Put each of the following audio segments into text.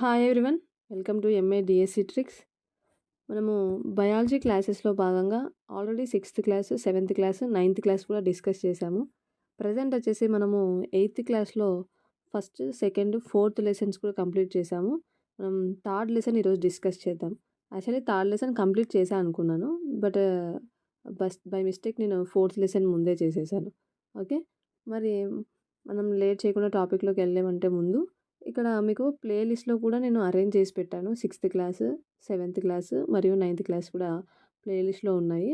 Hi everyone welcome to M A D S C tricks మనము biology క్లాసెస్లో భాగంగా already sixth class seventh class ninth class కూడా discuss చేశాము. Present వచ్చేసి మనము ఎయిత్ క్లాస్లో ఫస్ట్ సెకండ్ ఫోర్త్ లెసన్స్ కూడా కంప్లీట్ చేశాము. మనం థర్డ్ లెసన్ ఈరోజు డిస్కస్ చేద్దాం. యాక్చువల్లీ థర్డ్ లెసన్ కంప్లీట్ చేశా అనుకున్నాను బట్ బస్ బై మిస్టేక్ నేను ఫోర్త్ లెసన్ ముందే చేసేసాను. ఓకే మరి మనం లేట్ చేయకుండా టాపిక్లోకి వెళ్ళామంటే ముందు ఇక్కడ మీకు ప్లేలిస్ట్లో కూడా నేను అరేంజ్ చేసి పెట్టాను. సిక్స్త్ క్లాస్ సెవెంత్ క్లాస్ మరియు నైన్త్ క్లాస్ కూడా ప్లేలిస్ట్లో ఉన్నాయి.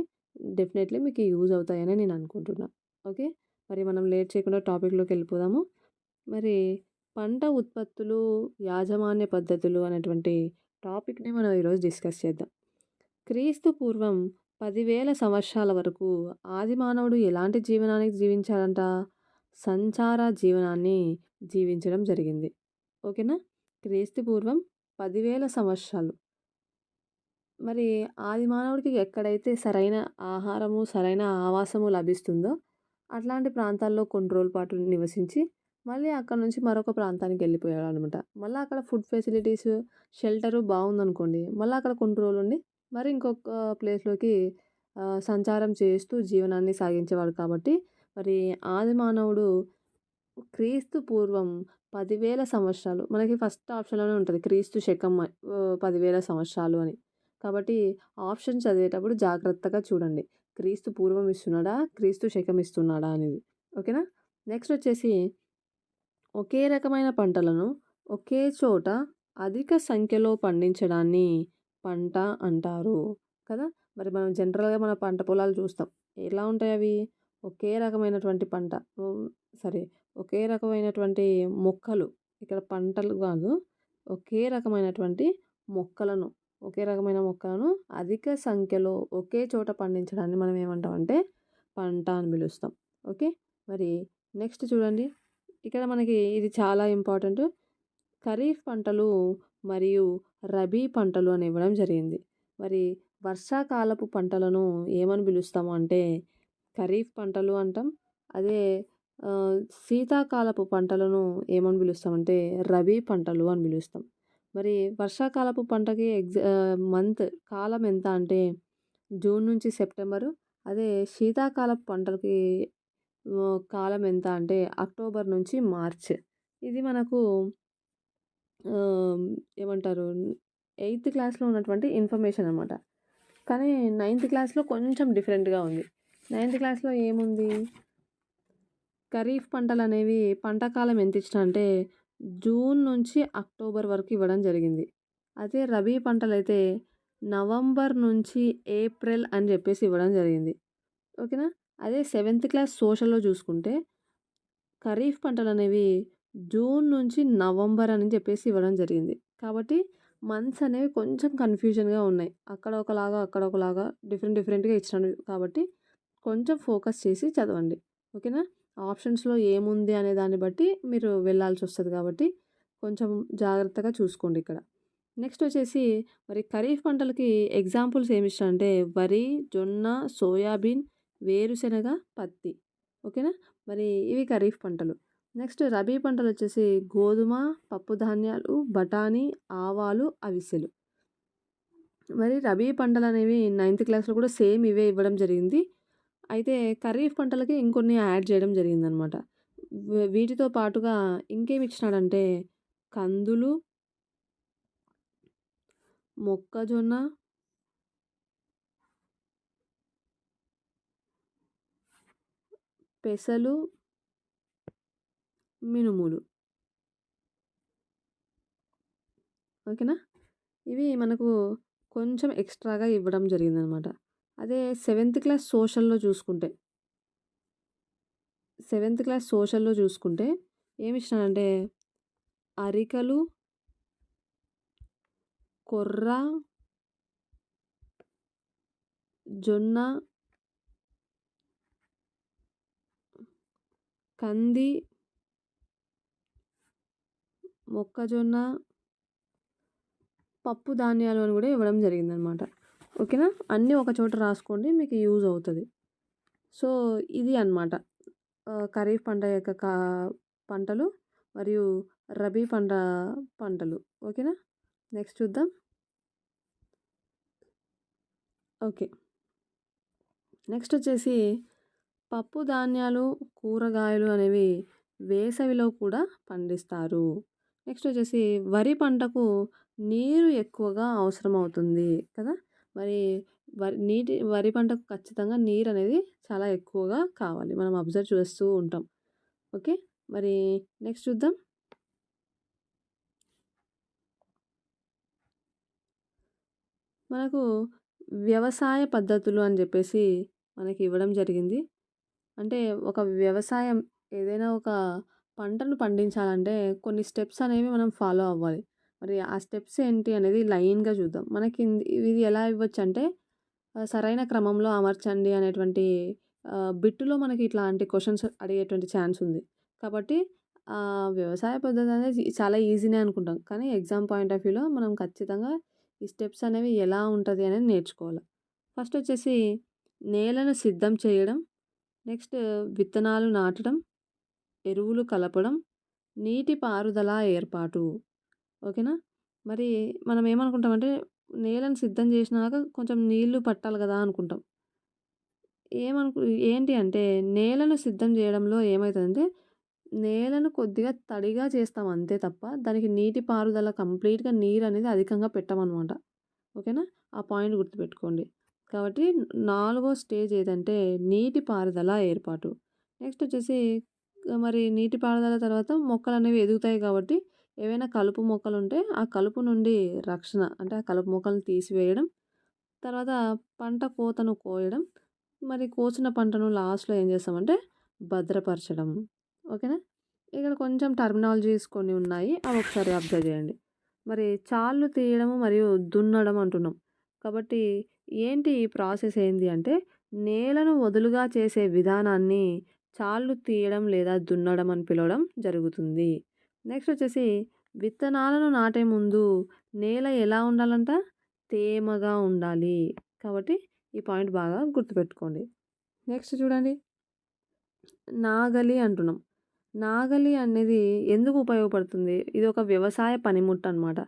డెఫినెట్లీ మీకు యూజ్ అవుతాయని నేను అనుకుంటున్నాను ఓకే? మరి మనం లేట్ చేయకుండా టాపిక్లోకి వెళ్ళిపోదాము. మరి పంట ఉత్పత్తులు యాజమాన్య పద్ధతులు అనేటువంటి టాపిక్ని మనం ఈరోజు డిస్కస్ చేద్దాం. క్రీస్తు పూర్వం పదివేల సంవత్సరాల వరకు ఆది మానవుడు ఎలాంటి జీవనానికి జీవించాడంట? సంచార జీవనాన్ని జీవించడం జరిగింది. ఓకేనా? క్రీస్తు పూర్వం పదివేల సంవత్సరాలు. మరి ఆది మానవుడికి ఎక్కడైతే సరైన ఆహారము సరైన ఆవాసము లభిస్తుందో అట్లాంటి ప్రాంతాల్లో కొన్ని రోజుల పాటు నివసించి మళ్ళీ అక్కడ నుంచి మరొక ప్రాంతానికి వెళ్ళిపోయాడు అనమాట మళ్ళీ అక్కడ ఫుడ్ ఫెసిలిటీస్ షెల్టరు బాగుందనుకోండి మళ్ళీ అక్కడ కొన్ని రోజులు ఉండి మరి ఇంకొక ప్లేస్లోకి సంచారం చేస్తూ జీవనాన్ని సాగించేవాడు కాబట్టి మరి ఆది మానవుడు క్రీస్తు పూర్వం పదివేల సంవత్సరాలు. మనకి ఫస్ట్ ఆప్షన్లోనే ఉంటుంది. క్రీస్తు శకం పదివేల సంవత్సరాలు అని. కాబట్టి ఆప్షన్ చదివేటప్పుడు జాగ్రత్తగా చూడండి. క్రీస్తు పూర్వం ఇస్తున్నాడా? క్రీస్తు శకం ఇస్తున్నాడా అనేది. ఓకేనా? నెక్స్ట్ వచ్చేసి ఒకే రకమైన పంటలను ఒకే చోట అధిక సంఖ్యలో పండించడాన్ని పంట అంటారు. కదా? మరి మనం జనరల్గా మన పంట పొలాలు చూస్తాం. ఎలా ఉంటాయి అవి? ఒకే రకమైనటువంటి పంట. సరే. ఒకే రకమైనటువంటి మొక్కలు. ఇక్కడ పంటలు కాదు. ఒకే రకమైనటువంటి మొక్కలను. ఒకే రకమైన మొక్కలను అధిక సంఖ్యలో ఒకే చోట పండించడాన్ని మనం ఏమంటామంటే పంట అని పిలుస్తాం. ఓకే? మరి నెక్స్ట్ చూడండి. ఇక్కడ మనకి ఇది చాలా ఇంపార్టెంట్. ఖరీఫ్ పంటలు మరియు రబీ పంటలు అని ఇవ్వడం జరిగింది. మరి వర్షాకాలపు పంటలను ఏమని పిలుస్తాము అంటే ఖరీఫ్ పంటలు అంటాం. అదే శీతాకాలపు పంటలను ఏమని పిలుస్తామంటే రబీ పంటలు అని పిలుస్తాం. మరి వర్షాకాలపు పంటకి ఎగ్జా మంత్ కాలం ఎంత అంటే జూన్ నుంచి సెప్టెంబరు అదే శీతాకాలపు పంటలకి కాలం ఎంత అంటే అక్టోబర్ నుంచి మార్చ్. ఇది మనకు ఏమంటారు ఎయిత్ క్లాస్లో ఉన్నటువంటి ఇన్ఫర్మేషన్ అనమాట కానీ నైన్త్ క్లాస్లో కొంచెం డిఫరెంట్గా ఉంది. నైన్త్ క్లాస్లో ఏముంది? ఖరీఫ్ పంటలు అనేవి పంట కాలం ఎంత ఇచ్చిన అంటే జూన్ నుంచి అక్టోబర్ వరకు ఇవ్వడం జరిగింది. అదే రబీ పంటలు అయితే నవంబర్ నుంచి ఏప్రిల్ అని చెప్పేసి ఇవ్వడం జరిగింది. ఓకేనా? అదే సెవెంత్ క్లాస్ సోషల్లో చూసుకుంటే ఖరీఫ్ పంటలు అనేవి జూన్ నుంచి నవంబర్ అని చెప్పేసి ఇవ్వడం జరిగింది. కాబట్టి మంత్స్ అనేవి కొంచెం కన్ఫ్యూజన్గా ఉన్నాయి. అక్కడ ఒకలాగా అక్కడ ఒకలాగా డిఫరెంట్ డిఫరెంట్గా ఇచ్చినాడు కాబట్టి కొంచెం ఫోకస్ చేసి చదవండి. ఓకేనా? ఆప్షన్స్లో ఏముంది అనే దాన్ని బట్టి మీరు వెళ్ళాల్సి వస్తుంది కాబట్టి కొంచెం జాగ్రత్తగా చూసుకోండి ఇక్కడ. నెక్స్ట్ వచ్చేసి మరి ఖరీఫ్ పంటలకి ఎగ్జాంపుల్స్ ఏమి అంటే వరి జొన్న సోయాబీన్ వేరుశెనగ పత్తి. ఓకేనా? మరి ఇవి ఖరీఫ్ పంటలు. నెక్స్ట్ రబీ పంటలు వచ్చేసి గోధుమ పప్పు ధాన్యాలు బఠానీ ఆవాలు అవిసెలు. మరి రబీ పంటలు అనేవి నైన్త్ క్లాస్లో కూడా సేమ్ ఇవే ఇవ్వడం జరిగింది. అయితే ఖరీఫ్ పంటలకి ఇంకొన్ని యాడ్ చేయడం జరిగిందనమాట. వీటితో పాటుగా ఇంకేమి ఇచ్చినాడంటే కందులు మొక్కజొన్న పెసలు మినుములు. ఓకేనా? ఇవి మనకు కొంచెం ఎక్స్ట్రాగా ఇవ్వడం జరిగిందనమాట. అదే సెవెంత్ క్లాస్ సోషల్లో చూసుకుంటే. సెవెంత్ క్లాస్ సోషల్లో చూసుకుంటే ఏమి ఇచ్చినానంటే అరికలు కొర్ర జొన్న కంది మొక్కజొన్న పప్పు ధాన్యాలు అని కూడా ఇవ్వడం జరిగిందనమాట. ఓకేనా? అన్నీ ఒక చోట రాసుకోండి మీకు యూజ్ అవుతుంది. సో ఇది అనమాట ఖరీఫ్ పంట యొక్క కా పంటలు మరియు రబీ పంట పంటలు. ఓకేనా? నెక్స్ట్ చూద్దాం. ఓకే. నెక్స్ట్ వచ్చేసి పప్పు ధాన్యాలు కూరగాయలు అనేవి వేసవిలో కూడా పండిస్తారు. నెక్స్ట్ వచ్చేసి వరి పంటకు నీరు ఎక్కువగా అవసరం అవుతుంది కదా? మరి వరి నీటి వరి పంటకు ఖచ్చితంగా నీరు అనేది చాలా ఎక్కువగా కావాలి. మనం అబ్జర్వ్ చేస్తూ ఉంటాం. ఓకే? మరి నెక్స్ట్ చూద్దాం. మనకు వ్యవసాయ పద్ధతులు అని చెప్పేసి మనకి ఇవ్వడం జరిగింది. అంటే ఒక వ్యవసాయం ఏదైనా ఒక పంటను పండించాలంటే కొన్ని స్టెప్స్ అనేవి మనం ఫాలో అవ్వాలి. మరి ఆ స్టెప్స్ ఏంటి అనేది లైన్గా చూద్దాం. మనకి ఇది ఎలా ఇవ్వచ్చు అంటే సరైన క్రమంలో అమర్చండి అనేటువంటి బిట్టులో మనకి ఇట్లాంటి క్వశ్చన్స్ అడిగేటువంటి ఛాన్స్ ఉంది. కాబట్టి వ్యవసాయ పద్ధతి అనేది చాలా ఈజీనే అనుకుంటాం. కానీ ఎగ్జామ్ పాయింట్ ఆఫ్ వ్యూలో మనం ఖచ్చితంగా ఈ స్టెప్స్ అనేవి ఎలా ఉంటుంది అనేది నేర్చుకోవాలి. ఫస్ట్ వచ్చేసి నేలను సిద్ధం చేయడం నెక్స్ట్ విత్తనాలు నాటడం ఎరువులు కలపడం నీటి పారుదల ఏర్పాటు. ఓకేనా? మరి మనం ఏమనుకుంటామంటే నేలను సిద్ధం చేసినాక కొంచెం నీళ్ళు పట్టాలి కదా అనుకుంటాం. ఏమనుకు ఏంటి అంటే నేలను సిద్ధం చేయడంలో ఏమవుతుందంటే నేలను కొద్దిగా తడిగా చేస్తాం అంతే తప్ప దానికి నీటి పారుదల కంప్లీట్గా నీరు అనేది అధికంగా పెట్టమన్నమాట ఓకేనా? ఆ పాయింట్ గుర్తుపెట్టుకోండి. కాబట్టి నాలుగో స్టేజ్ ఏదంటే నీటి పారుదల ఏర్పాటు. నెక్స్ట్ వచ్చేసి మరి నీటి పారుదల తర్వాత మొక్కలు అనేవి ఎదుగుతాయి కాబట్టి ఏవైనా కలుపు మొక్కలు ఉంటే ఆ కలుపు నుండి రక్షణ అంటే ఆ కలుపు మొక్కలను తీసివేయడం తర్వాత పంట కోతను కోయడం మరి కోసిన పంటను లాస్ట్లో ఏం చేస్తామంటే భద్రపరచడం. ఓకేనా? ఇక్కడ కొంచెం టర్మినాలజీస్ కొన్ని ఉన్నాయి అవి ఒకసారి అబ్జర్వ్ చేయండి. మరి చాళ్ళు తీయడం మరియు దున్నడం అంటున్నాం. కాబట్టి ఏంటి ఈ ప్రాసెస్ ఏంటి అంటే నేలను వదులుగా చేసే విధానాన్ని చాళ్ళు తీయడం లేదా దున్నడం అని పిలవడం జరుగుతుంది. నెక్స్ట్ వచ్చేసి విత్తనాలను నాటే ముందు నేల ఎలా ఉండాలంట? తేమగా ఉండాలి. కాబట్టి ఈ పాయింట్ బాగా గుర్తుపెట్టుకోండి. నెక్స్ట్ చూడండి. నాగలి అంటున్నాం. నాగలి అనేది ఎందుకు ఉపయోగపడుతుంది? ఇది ఒక వ్యవసాయ పనిముట్టు అనమాట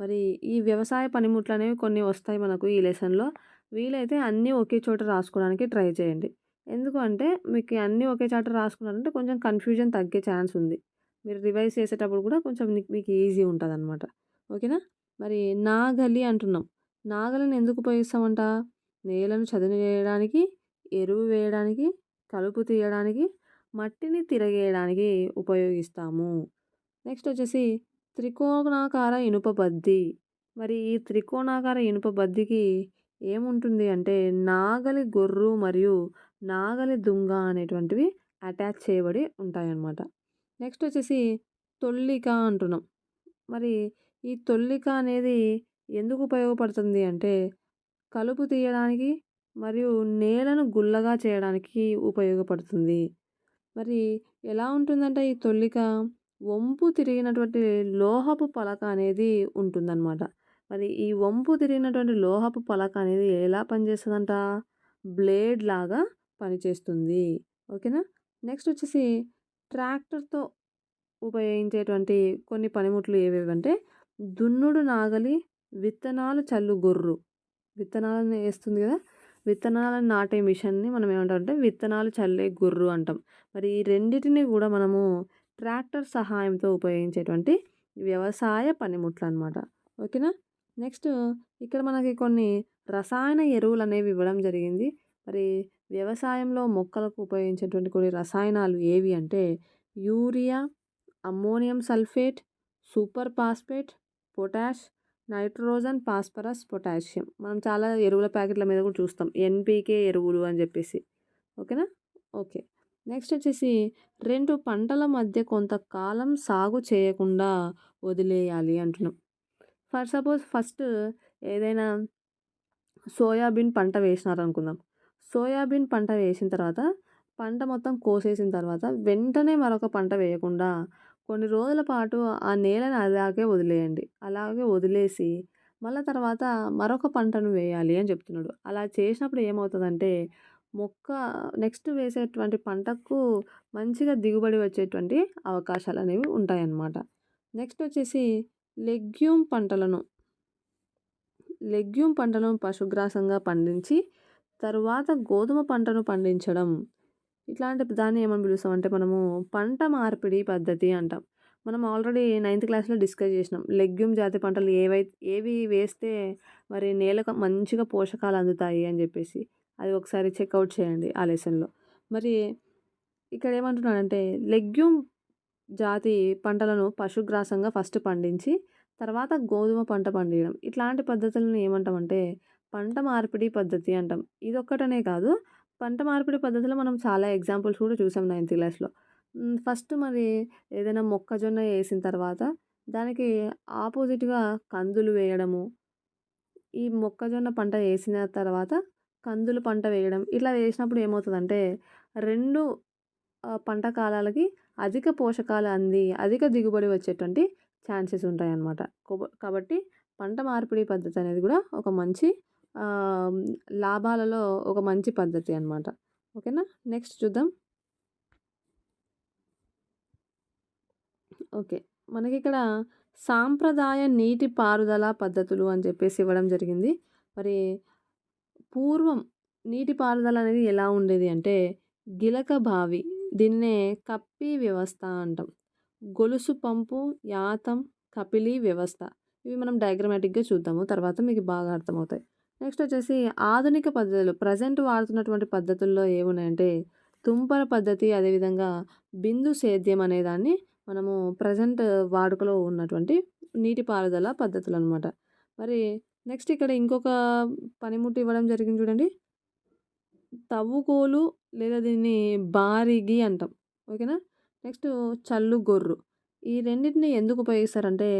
మరి ఈ వ్యవసాయ పనిముట్లు అనేవి కొన్ని వస్తాయి మనకు ఈ లెసన్లో. వీలైతే అన్నీ ఒకే చోట రాసుకోవడానికి ట్రై చేయండి. ఎందుకు అంటే మీకు అన్నీ ఒకే చోట రాసుకున్నారంటే కొంచెం కన్ఫ్యూజన్ తగ్గే ఛాన్స్ ఉంది. మీరు రివైజ్ చేసేటప్పుడు కూడా కొంచెం మీకు ఈజీ ఉంటుంది అనమాట ఓకేనా? మరి నాగలి అంటున్నాం. నాగలిని ఎందుకు ఉపయోగిస్తామంట? నేలను చదును చేయడానికి ఎరువు వేయడానికి కలుపు తీయడానికి మట్టిని తిరగేయడానికి ఉపయోగిస్తాము. నెక్స్ట్ వచ్చేసి త్రికోణాకార ఇనుప బద్ది. మరి ఈ త్రికోణాకార ఇనుప బద్దికి ఏముంటుంది అంటే నాగలి గొర్రు మరియు నాగలి దుంగ అనేటువంటివి అటాచ్ చేయబడి ఉంటాయన్నమాట. నెక్స్ట్ వచ్చేసి తొల్లిక అంటున్నాం. మరి ఈ తొల్లిక అనేది ఎందుకు ఉపయోగపడుతుంది అంటే కలుపు తీయడానికి మరియు నేలను గుల్లగా చేయడానికి ఉపయోగపడుతుంది. మరి ఎలా ఉంటుందంటే ఈ తొల్లిక వంపు తిరిగినటువంటి లోహపు పలక అనేది ఉంటుందన్నమాట. మరి ఈ వంపు తిరిగినటువంటి లోహపు పలక అనేది ఎలా పనిచేస్తుందంట? బ్లేడ్ లాగా పనిచేస్తుంది. ఓకేనా? నెక్స్ట్ వచ్చేసి ట్రాక్టర్తో ఉపయోగించేటువంటి కొన్ని పనిముట్లు ఏవేవి అంటే దున్నుడు నాగలి విత్తనాలు చల్లు గొర్రు. విత్తనాలను వేస్తుంది కదా విత్తనాలను నాటే మిషన్ని మనం ఏమంటామంటే విత్తనాలు చల్లే గొర్రు అంటాం. మరి ఈ రెండింటిని కూడా మనము ట్రాక్టర్ సహాయంతో ఉపయోగించేటువంటి వ్యవసాయ పనిముట్లు అనమాట ఓకేనా? నెక్స్ట్ ఇక్కడ మనకి కొన్ని రసాయన ఎరువులు అనేవి ఇవ్వడం జరిగింది. మరి వ్యవసాయంలో మొక్కలకు ఉపయోగించేటువంటి కొన్ని రసాయనాలు ఏవి అంటే urea ammonium sulphate super phosphate potash nitrogen phosphorus potassium. మనం చాలా ఎరువుల ప్యాకెట్ల మీద కూడా చూస్తాం. ఎన్పికే ఎరువులు అని చెప్పేసి. ఓకేనా? ఓకే. నెక్స్ట్ వచ్చేసి రెండు పంటల మధ్య కొంతకాలం సాగు చేయకుండా వదిలేయాలి అంటున్నాం. ఫర్ సపోజ్ ఫస్ట్ ఏదైనా సోయాబీన్ పంట వేసినారనుకుందాం. సోయాబీన్ పంట వేసిన తర్వాత పంట మొత్తం కోసేసిన తర్వాత వెంటనే మరొక పంట వేయకుండా కొన్ని రోజుల పాటు ఆ నేలను అలాగే వదిలేయండి. అలాగే వదిలేసి మళ్ళీ తర్వాత మరొక పంటను వేయాలి అని చెప్తున్నాడు. అలా చేసినప్పుడు ఏమవుతుందంటే మొక్క నెక్స్ట్ వేసేటువంటి పంటకు మంచిగా దిగుబడి వచ్చేటువంటి అవకాశాలు అనేవి ఉంటాయన్నమాట. నెక్స్ట్ వచ్చేసి లెగ్యూమ్ పంటలను. లెగ్యూమ్ పంటలను పశుగ్రాసంగా పండించి తరువాత గోధుమ పంటను పండించడం. ఇట్లాంటి దాన్ని ఏమని పిలుస్తాం అంటే మనము పంట మార్పిడి పద్ధతి అంటాం. మనం ఆల్రెడీ నైన్త్ క్లాస్లో డిస్కస్ చేసినాం. లెగ్యూమ్ జాతి పంటలు ఏవై ఏవి వేస్తే మరి నేలకు మంచిగా పోషకాలు అందుతాయి అని చెప్పేసి అది ఒకసారి చెక్అవుట్ చేయండి ఆ లెసన్లో. మరి ఇక్కడ ఏమంటున్నాడంటే లెగ్యూమ్ జాతి పంటలను పశుగ్రాసంగా ఫస్ట్ పండించి తర్వాత గోధుమ పంట పండించడం ఇట్లాంటి పద్ధతులను ఏమంటామంటే పంట మార్పిడి పద్ధతి అంటాం. ఇది ఒక్కటనే కాదు. పంట మార్పిడి పద్ధతిలో మనం చాలా ఎగ్జాంపుల్స్ కూడా చూసాం నైన్త్ క్లాస్లో. ఫస్ట్ మరి ఏదైనా మొక్కజొన్న వేసిన తర్వాత దానికి ఆపోజిట్గా కందులు వేయడము ఈ మొక్కజొన్న పంట వేసిన తర్వాత కందులు పంట వేయడం ఇట్లా వేసినప్పుడు ఏమవుతుందంటే రెండు పంట కాలాలకి అధిక పోషకాలు అంది అధిక దిగుబడి వచ్చేటువంటి ఛాన్సెస్ ఉంటాయన్నమాట. కాబట్టి పంట మార్పిడి పద్ధతి అనేది కూడా ఒక మంచి లాభాలలో ఒక మంచి పద్ధతి అనమాట ఓకేనా? నెక్స్ట్ చూద్దాం. ఓకే. మనకి ఇక్కడ సాంప్రదాయ నీటి పారుదల పద్ధతులు అని చెప్పేసి ఇవ్వడం జరిగింది. మరి పూర్వం నీటి పారుదల అనేది ఎలా ఉండేది అంటే గిలక బావి దీన్నే కప్పి వ్యవస్థ అంటాం. గొలుసు పంపు యాతం కపిలి వ్యవస్థ. ఇవి మనం డయాగ్రమాటిక్గా చూద్దాము. తర్వాత మీకు బాగా అర్థమవుతాయి. నెక్స్ట్ వచ్చేసి ఆధునిక పద్ధతులు ప్రజెంట్ వాడుతున్నటువంటి పద్ధతుల్లో ఏమున్నాయంటే తుంపర పద్ధతి అదేవిధంగా బిందు సేద్యం అనేదాన్ని మనము ప్రజెంట్ వాడుకలో ఉన్నటువంటి నీటిపారుదల పద్ధతులు అనమాట మరి నెక్స్ట్ ఇక్కడ ఇంకొక పనిముట్టు ఇవ్వడం జరిగింది చూడండి. తవ్వుకోలు లేదా దీన్ని బారిగి అంటాం. ఓకేనా? నెక్స్ట్ చల్లు గొర్రు. ఈ రెండింటిని ఎందుకు ఉపయోగిస్తారంటే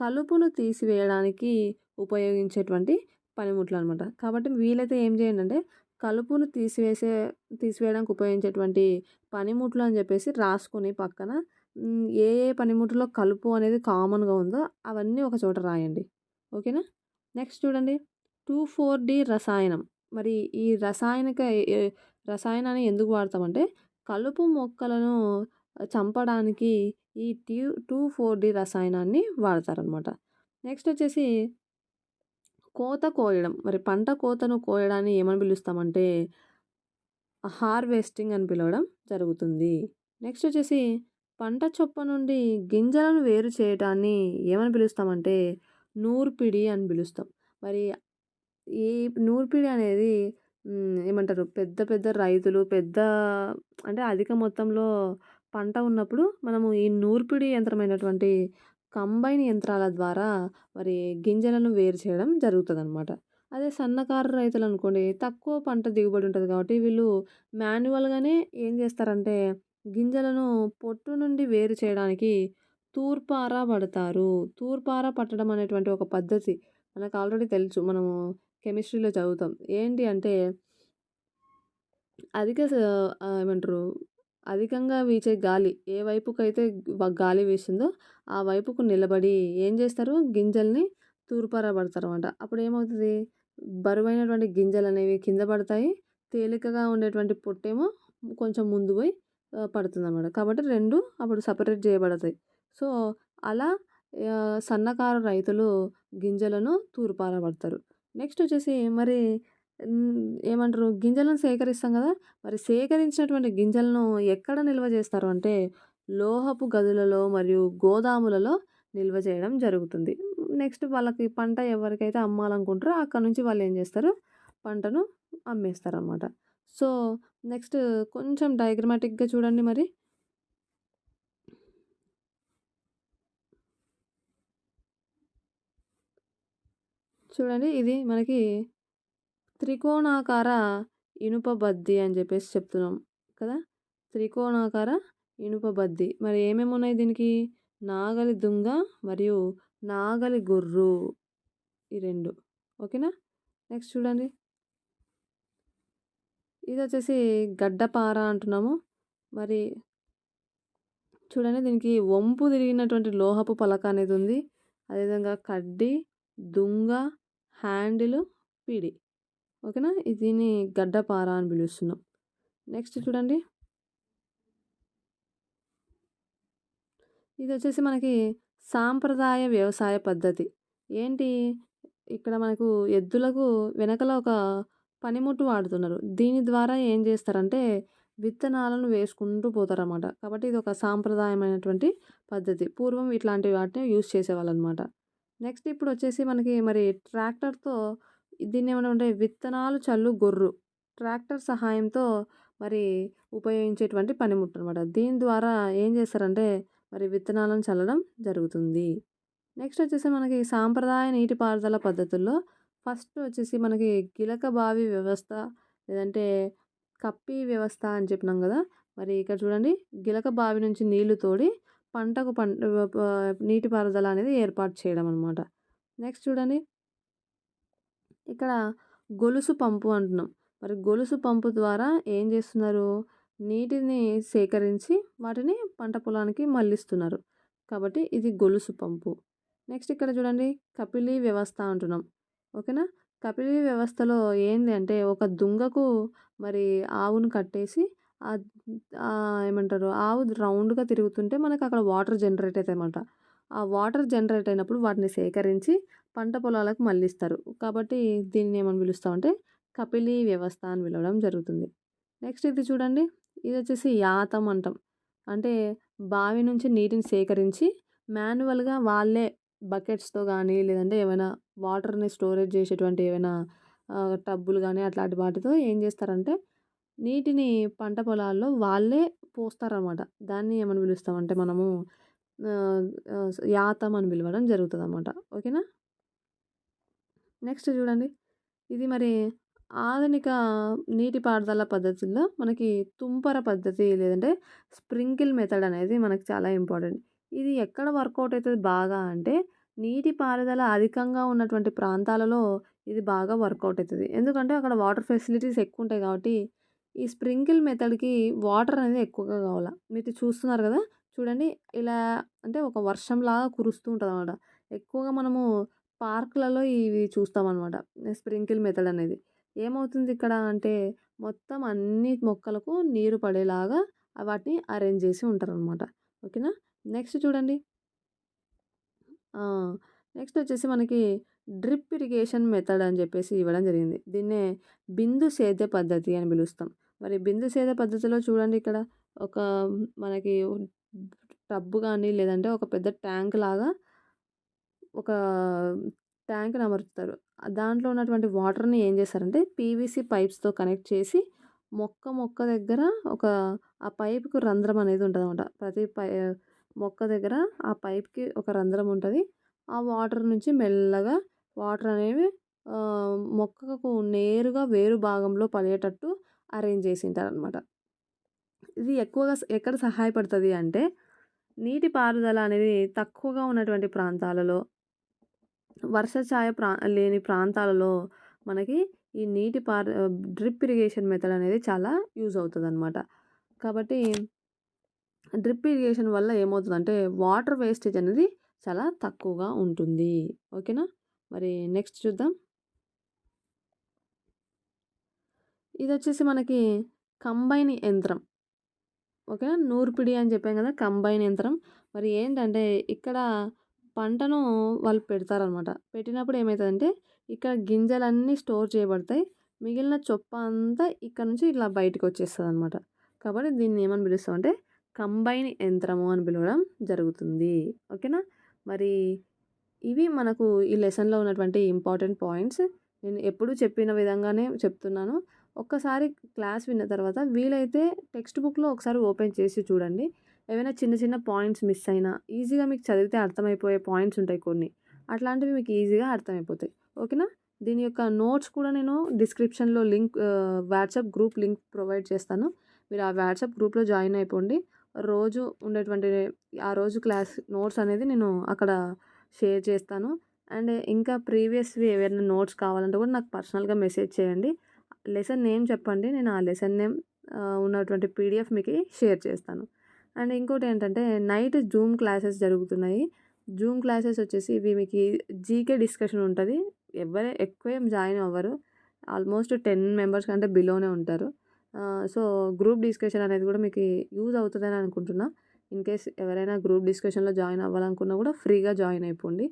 కలుపును తీసివేయడానికి ఉపయోగించేటువంటి పనిముట్లు అనమాట కాబట్టి వీలైతే ఏం చేయండి అంటే కలుపును తీసివేసే తీసివేయడానికి ఉపయోగించేటువంటి పనిముట్లు అని చెప్పేసి రాసుకొని పక్కన ఏ ఏ పనిముట్లో కలుపు అనేది కామన్గా ఉందో అవన్నీ ఒక చోట రాయండి. ఓకేనా? నెక్స్ట్ చూడండి. టూ ఫోర్ డి రసాయనం. మరి ఈ రసాయనిక రసాయనాన్ని ఎందుకు వాడతామంటే కలుపు మొక్కలను చంపడానికి ఈ ట్యూ టూ ఫోర్ డి రసాయనాన్ని వాడతారనమాట నెక్స్ట్ వచ్చేసి కోత కోయడం. మరి పంట కోతను కోయడాన్ని ఏమని పిలుస్తామంటే హార్వెస్టింగ్ అని పిలవడం జరుగుతుంది. నెక్స్ట్ వచ్చేసి పంట చొప్ప నుండి గింజలను వేరు చేయటాన్ని ఏమని పిలుస్తామంటే నూర్పిడి అని పిలుస్తాం. మరి ఈ నూర్పిడి అనేది ఏమంటారు పెద్ద పెద్ద రైతులు పెద్ద అంటే అధిక మొత్తంలో పంట ఉన్నప్పుడు మనము ఈ నూర్పిడి యంత్రమైనటువంటి కంబైన్ యంత్రాల ద్వారా మరి గింజలను వేరు చేయడం జరుగుతుంది అనమాట అదే సన్నకారు రైతులు అనుకోండి తక్కువ పంట దిగుబడి ఉంటుంది కాబట్టి వీళ్ళు మాన్యువల్గానే ఏం చేస్తారంటే గింజలను పొట్టు నుండి వేరు చేయడానికి తూర్పార పడతారు. తూర్పార పట్టడం అనేటువంటి ఒక పద్ధతి మనకు ఆల్రెడీ తెలుసు మనము కెమిస్ట్రీలో చదువుతాం. ఏంటి అంటే అధిక ఏమంటారు అధికంగా వీచే గాలి. ఏ వైపుకైతే గాలి వీస్తుందో ఆ వైపుకు నిలబడి ఏం చేస్తారు? గింజల్ని తూర్పారబడతారు అనమాట అప్పుడు ఏమవుతుంది బరువైనటువంటి గింజలు అనేవి కింద పడతాయి. తేలికగా ఉండేటువంటి పొట్టేమో కొంచెం ముందు పోయి పడుతుంది అనమాట కాబట్టి రెండు అప్పుడు సపరేట్ చేయబడతాయి. సో అలా సన్నకారు రైతులు గింజలను తూర్పారబడతారు. నెక్స్ట్ వచ్చేసి మరి ఏమంటారు? గింజలను సేకరిస్తాం కదా! మరి సేకరించినటువంటి గింజలను ఎక్కడ నిల్వ చేస్తారు అంటే లోహపు గదులలో మరియు గోదాములలో నిల్వ చేయడం జరుగుతుంది. నెక్స్ట్ వాళ్ళకి పంట ఎవరికైతే అమ్మాలనుకుంటారో అక్కడ నుంచి వాళ్ళు ఏం చేస్తారు? పంటను అమ్మేస్తారనమాట సో నెక్స్ట్ కొంచెం డయాగ్రమాటిక్గా చూడండి మరి. చూడండి ఇది మనకి త్రికోణాకార ఇనుప బద్ది అని చెప్పేసి చెప్తున్నాం కదా? త్రికోణాకార ఇనుప బద్ది. మరి ఏమేమి ఉన్నాయి దీనికి? నాగలి దుంగ మరియు నాగలి గుర్రు ఈ రెండు. ఓకేనా? నెక్స్ట్ చూడండి. ఇది వచ్చేసి గడ్డపార అంటున్నాము. మరి చూడండి దీనికి వంపు తిరిగినటువంటి లోహపు పలక అనేది ఉంది. అదేవిధంగా కడ్డీ దుంగ హ్యాండిల్ పిడి. ఓకేనా? దీన్ని గడ్డపార అని పిలుస్తున్నాం. నెక్స్ట్ చూడండి. ఇది వచ్చేసి మనకి సాంప్రదాయ వ్యవసాయ పద్ధతి. ఏంటి? ఇక్కడ మనకు ఎద్దులకు వెనకల ఒక పనిముట్టు వాడుతున్నారు. దీని ద్వారా ఏం చేస్తారంటే విత్తనాలను వేసుకుంటూ పోతారన్నమాట. కాబట్టి ఇది ఒక సాంప్రదాయమైనటువంటి పద్ధతి. పూర్వం ఇట్లాంటి వాటిని యూస్ చేసేవాళ్ళు అనమాట నెక్స్ట్ ఇప్పుడు వచ్చేసి మనకి మరి ట్రాక్టర్తో దీన్ని ఏమైనా ఉంటే విత్తనాలు చల్లు గొర్రు. ట్రాక్టర్ సహాయంతో మరి ఉపయోగించేటువంటి పనిముట్టు అనమాట దీని ద్వారా ఏం చేస్తారంటే మరి విత్తనాలను చల్లడం జరుగుతుంది. నెక్స్ట్ వచ్చేసి మనకి సాంప్రదాయ నీటిపారుదల పద్ధతుల్లో ఫస్ట్ వచ్చేసి మనకి గిలక బావి వ్యవస్థ లేదంటే కప్పి వ్యవస్థ అని చెప్పినాం కదా. మరి ఇక్కడ చూడండి గిలక బావి నుంచి నీళ్ళు తోడి పంటకు పంట నీటిపారుదల అనేది ఏర్పాటు చేయడం అనమాట నెక్స్ట్ చూడండి ఇక్కడ గొలుసు పంపు అంటున్నాం. మరి గొలుసు పంపు ద్వారా ఏం చేస్తున్నారు? నీటిని సేకరించి వాటిని పంట పొలానికి మళ్ళిస్తున్నారు. కాబట్టి ఇది గొలుసు పంపు. నెక్స్ట్ ఇక్కడ చూడండి కపిలీ వ్యవస్థ అంటున్నాం. ఓకేనా? కపిలీ వ్యవస్థలో ఏంది అంటే ఒక దుంగకు మరి ఆవును కట్టేసి ఏమంటారు? ఆవు రౌండ్గా తిరుగుతుంటే మనకు అక్కడ వాటర్ జనరేట్ అవుతాయి అన్నమాట ఆ వాటర్ జనరేట్ అయినప్పుడు వాటిని సేకరించి పంట పొలాలకు మళ్ళిస్తారు. కాబట్టి దీన్ని ఏమని పిలుస్తామంటే కపిలీ వ్యవస్థ అని పిలవడం జరుగుతుంది. నెక్స్ట్ ఇది చూడండి. ఇది వచ్చేసి యాతం అంటాం. అంటే బావి నుంచి నీటిని సేకరించి మాన్యువల్గా వాళ్ళే బకెట్స్తో కానీ లేదంటే ఏమైనా వాటర్ని స్టోరేజ్ చేసేటువంటి ఏమైనా టబ్బులు కానీ అట్లాంటి వాటితో ఏం చేస్తారంటే నీటిని పంట పొలాల్లో వాళ్ళే పోస్తారనమాట దాన్ని ఏమని పిలుస్తామంటే మనము యాతం అని పిలవడం జరుగుతుంది అనమాట ఓకేనా? నెక్స్ట్ చూడండి. ఇది మరి ఆధునిక నీటిపారుదల పద్ధతుల్లో మనకి తుంపర పద్ధతి లేదంటే స్ప్రింకిల్ మెథడ్ అనేది మనకు చాలా ఇంపార్టెంట్. ఇది ఎక్కడ వర్కౌట్ అవుతుంది బాగా అంటే నీటిపారుదల అధికంగా ఉన్నటువంటి ప్రాంతాలలో ఇది బాగా వర్కౌట్ అవుతుంది ఎందుకంటే అక్కడ వాటర్ ఫెసిలిటీస్ ఎక్కువ ఉంటాయి కాబట్టి ఈ స్ప్రింకిల్ మెథడ్కి వాటర్ అనేది ఎక్కువగా కావాలి? మీరు చూస్తున్నారు కదా? చూడండి ఇలా అంటే ఒక వర్షంలాగా కురుస్తూ ఉంటుంది అనమాట ఎక్కువగా మనము పార్కులలో ఇవి చూస్తామన్నమాట. స్ప్రింకిల్ మెథడ్ అనేది. ఏమవుతుంది ఇక్కడ అంటే మొత్తం అన్ని మొక్కలకు నీరు పడేలాగా వాటిని అరేంజ్ చేసి ఉంటారనమాట ఓకేనా? నెక్స్ట్ చూడండి. నెక్స్ట్ వచ్చేసి మనకి డ్రిప్ ఇరిగేషన్ మెథడ్ అని చెప్పేసి ఇవ్వడం జరిగింది. దీన్నే బిందు సేద్య పద్ధతి అని పిలుస్తాం. మరి బిందు సేద్య పద్ధతిలో చూడండి ఇక్కడ ఒక మనకి టబ్బు కానీ లేదంటే ఒక పెద్ద ట్యాంక్ లాగా ఒక ట్యాంక్ని అమరుస్తారు. దాంట్లో ఉన్నటువంటి వాటర్ని ఏం చేస్తారంటే పీవీసీ పైప్స్తో కనెక్ట్ చేసి మొక్క మొక్క దగ్గర ఒక ఆ పైప్కి రంధ్రం అనేది ఉంటుంది అనమాట ప్రతి పై మొక్క దగ్గర ఆ పైప్కి ఒక రంధ్రం ఉంటుంది. ఆ వాటర్ నుంచి మెల్లగా వాటర్ అనేవి మొక్కకు నేరుగా వేరు భాగంలో పడేటట్టు అరేంజ్ చేసి ఉంటారనమాట ఇది ఎక్కువగా ఎక్కడ సహాయపడుతుంది అంటే నీటి పారుదల అనేది తక్కువగా ఉన్నటువంటి ప్రాంతాలలో వర్షఛాయ ప్రా లేని ప్రాంతాలలో మనకి ఈ నీటి పారు డ్రిప్ ఇరిగేషన్ మెథడ్ అనేది చాలా యూజ్ అవుతుంది అనమాట కాబట్టి డ్రిప్ ఇరిగేషన్ వల్ల ఏమవుతుందంటే వాటర్ వేస్టేజ్ అనేది చాలా తక్కువగా ఉంటుంది. ఓకేనా? మరి నెక్స్ట్ చూద్దాం. ఇది వచ్చేసి మనకి కంబైన్ యంత్రం. ఓకేనా నూర్పిడి అని చెప్పాం కదా కంబైన్ యంత్రం. మరి ఏంటంటే ఇక్కడ పంటను వాళ్ళు పెడతారనమాట. పెట్టినప్పుడు ఏమవుతుందంటే ఇక్కడ గింజలన్నీ స్టోర్ చేయబడతాయి. మిగిలిన చొప్ప అంతా ఇక్కడ నుంచి ఇలా బయటకు వచ్చేస్తుంది అనమాట కాబట్టి దీన్ని ఏమని పిలుస్తామంటే కంబైన్ యంత్రము అని పిలవడం జరుగుతుంది. ఓకేనా? మరి ఇవి మనకు ఈ లెసన్లో ఉన్నటువంటి ఇంపార్టెంట్ పాయింట్స్. నేను ఎప్పుడు చెప్పిన విధంగానే చెప్తున్నాను. ఒక్కసారి క్లాస్ విన్న తర్వాత వీలైతే టెక్స్ట్ బుక్లో ఒకసారి ఓపెన్ చేసి చూడండి. ఏమైనా చిన్న చిన్న పాయింట్స్ మిస్ అయినా ఈజీగా మీకు చదివితే అర్థమైపోయే పాయింట్స్ ఉంటాయి కొన్ని. అట్లాంటివి మీకు ఈజీగా అర్థమైపోతాయి. ఓకేనా? దీని యొక్క నోట్స్ కూడా నేను డిస్క్రిప్షన్లో link WhatsApp group link provide చేస్తాను. మీరు ఆ వాట్సాప్ గ్రూప్లో జాయిన్ అయిపోండి. రోజు ఉండేటువంటి ఆ రోజు క్లాస్ నోట్స్ అనేది నేను అక్కడ షేర్ చేస్తాను. అండ్ ఇంకా ప్రీవియస్వి ఏవైనా నోట్స్ కావాలంటే కూడా నాకు పర్సనల్గా మెసేజ్ చేయండి. లెసన్ నేమ్ చెప్పండి నేను ఆ లెసన్ నేమ్ ఉన్నటువంటి పీడిఎఫ్ మీకు షేర్ చేస్తాను. అండ్ ఇంకోటి ఏంటంటే నైట్ జూమ్ క్లాసెస్ జరుగుతున్నాయి. జూమ్ క్లాసెస్ వచ్చేసి ఇవి మీకు జీకే డిస్కషన్ ఉంటుంది. ఎవరే ఎక్కువ ఏం జాయిన్ అవ్వరు. ఆల్మోస్ట్ టెన్ మెంబర్స్ కంటే బిలోనే ఉంటారు. సో గ్రూప్ డిస్కషన్ అనేది కూడా మీకు యూజ్ అవుతుందని అనుకుంటున్నా. ఇన్ కేస్ ఎవరైనా గ్రూప్ డిస్కషన్లో జాయిన్ అవ్వాలనుకున్నా కూడా ఫ్రీగా జాయిన్ అయిపోండి.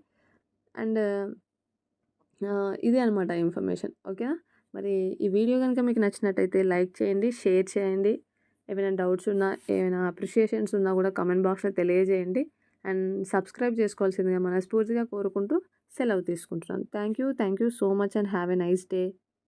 అండ్ ఇదే అనమాట ఇన్ఫర్మేషన్. ఓకేనా? మరి ఈ వీడియో కనుక మీకు నచ్చినట్టయితే లైక్ చేయండి షేర్ చేయండి. ఏమైనా డౌట్స్ ఉన్నా ఏమైనా అప్రిషియేషన్స్ ఉన్నా కూడా కమెంట్ బాక్స్లో తెలియజేయండి. అండ్ సబ్స్క్రైబ్ చేసుకోవాల్సిందిగా మనస్ఫూర్తిగా కోరుకుంటూ సెలవు తీసుకుంటున్నాను. Thank you thank you so much and have a nice day.